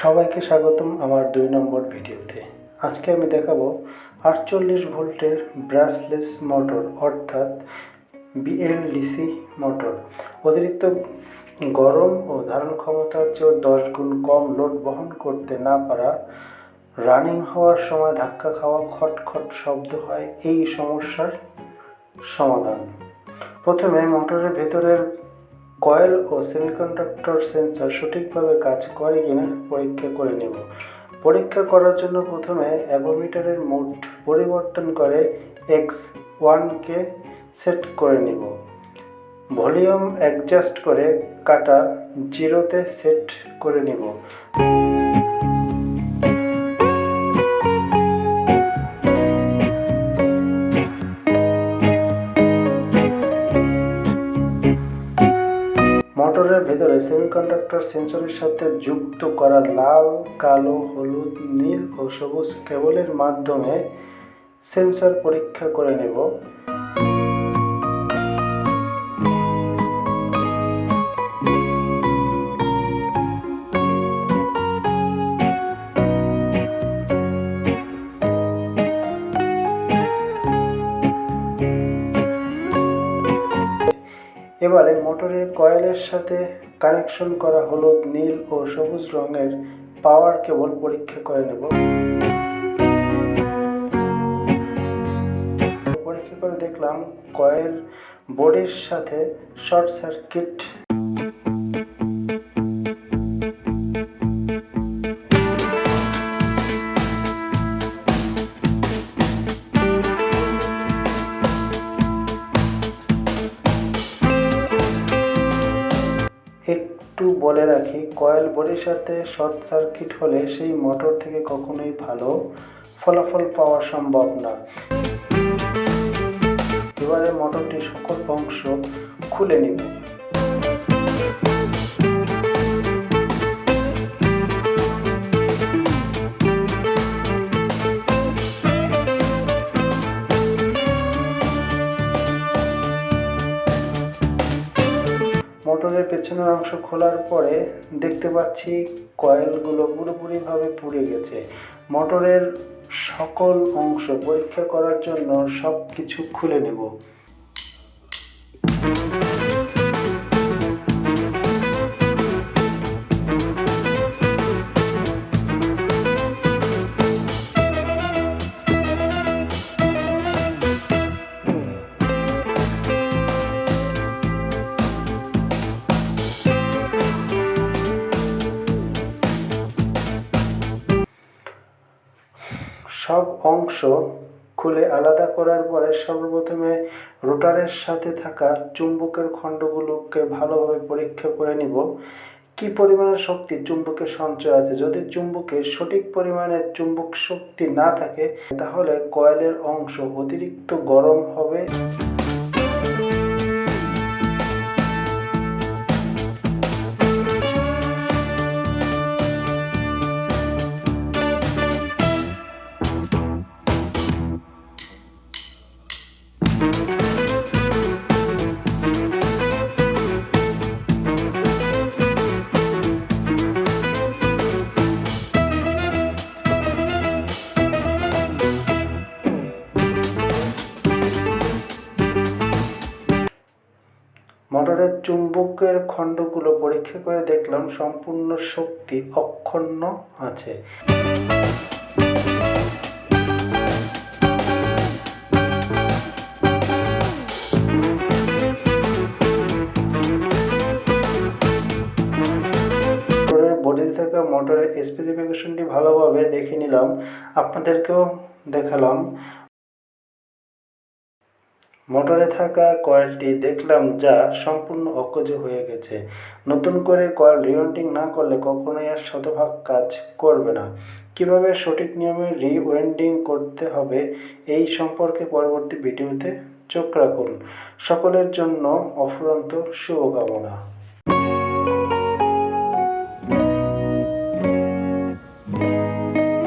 সবাইকে স্বাগতম আমার দুই নম্বর ভিডিওতে। আজকে আমি দেখাবো আটচল্লিশ ভোল্টের ব্রাশলেস মোটর, অর্থাৎ বিএলডিসি মোটর। অতিরিক্ত গরম ও ধারণ ক্ষমতার চেয়েও দশ গুণ কম লোড বহন করতে না পারা, রানিং হওয়ার সময় ধাক্কা খাওয়া খটখট শব্দ হয় এই সমস্যার সমাধান। প্রথমে মোটরের ভেতরের কয়েল ও সেমিকন্ডাক্টর সেন্সর সঠিকভাবে কাজ করে কিনা পরীক্ষা করে নেব। পরীক্ষা করার জন্য প্রথমে অ্যাভোমিটারের মোড পরিবর্তন করে এক্স ওয়ানকে সেট করে নেব। ভলিউম অ্যাডজাস্ট করে কাটা জিরোতে সেট করে নেব। মোটরের ভেতরে সেমিকন্ডাক্টর সেন্সরের সাথে যুক্ত করা লাল, কালো, হলুদ, নীল ও সবুজ কেবলের মাধ্যমে সেন্সর পরীক্ষা করে নেব। এবারে মোটরের কয়েলের সাথে কানেকশন করা হলুদ নীল ও সবুজ রঙের পাওয়ার কেবল পরীক্ষা করে নেব। পরীক্ষা করে দেখলাম কয়েল বোর্ডের সাথে শর্ট সার্কিট একটু বলে রাখি, কয়েল বডির সাথে শর্ট সার্কিট হলে সেই মোটর থেকে কখনোই ভালো ফলাফল পাওয়া সম্ভব না। এবারে মোটরটির সকল অংশ খুলে নিব। মোটরের পেছনের অংশ খোলার পরে দেখতে পাচ্ছি কয়েলগুলো পুরোপুরিভাবে পুড়ে গেছে। মোটরের সকল অংশ পরীক্ষা করার জন্য সব কিছু খুলে নেব। সব অংশ খুলে আলাদা করার পরে সর্বপ্রথমে রোটারের সাথে থাকা চুম্বকের খণ্ডগুলোকে ভালোভাবে পরীক্ষা করে নিব। কি পরিমাণের শক্তি চুম্বকের সঞ্চয় আছে? যদি চুম্বকে সঠিক পরিমাণে চুম্বক শক্তি না থাকে, তাহলে কয়েলের অংশ অতিরিক্ত গরম হবে। মোটরের চুম্বকের খণ্ডগুলো পরীক্ষা করে দেখলাম সম্পূর্ণ শক্তি অক্ষুণ্ণ আছে। মোটরের স্পেসিফিকেশনটি ভালোভাবে দেখে নিলাম। আপনাদেরকেও দেখালাম। মোটরে থাকা কয়েলটি দেখলাম যা সম্পূর্ণ অকেজ হয়ে গেছে। নতুন করে কয়েল রিওয়েন্ডিং না করলে কখনোই আর শতভাগ কাজ করবে না। কীভাবে সঠিক নিয়মে রিওয়েন্ডিং করতে হবে এই সম্পর্কে পরবর্তী ভিডিওতে চোখ রাখুন। সকলের জন্য অফুরন্ত শুভকামনা।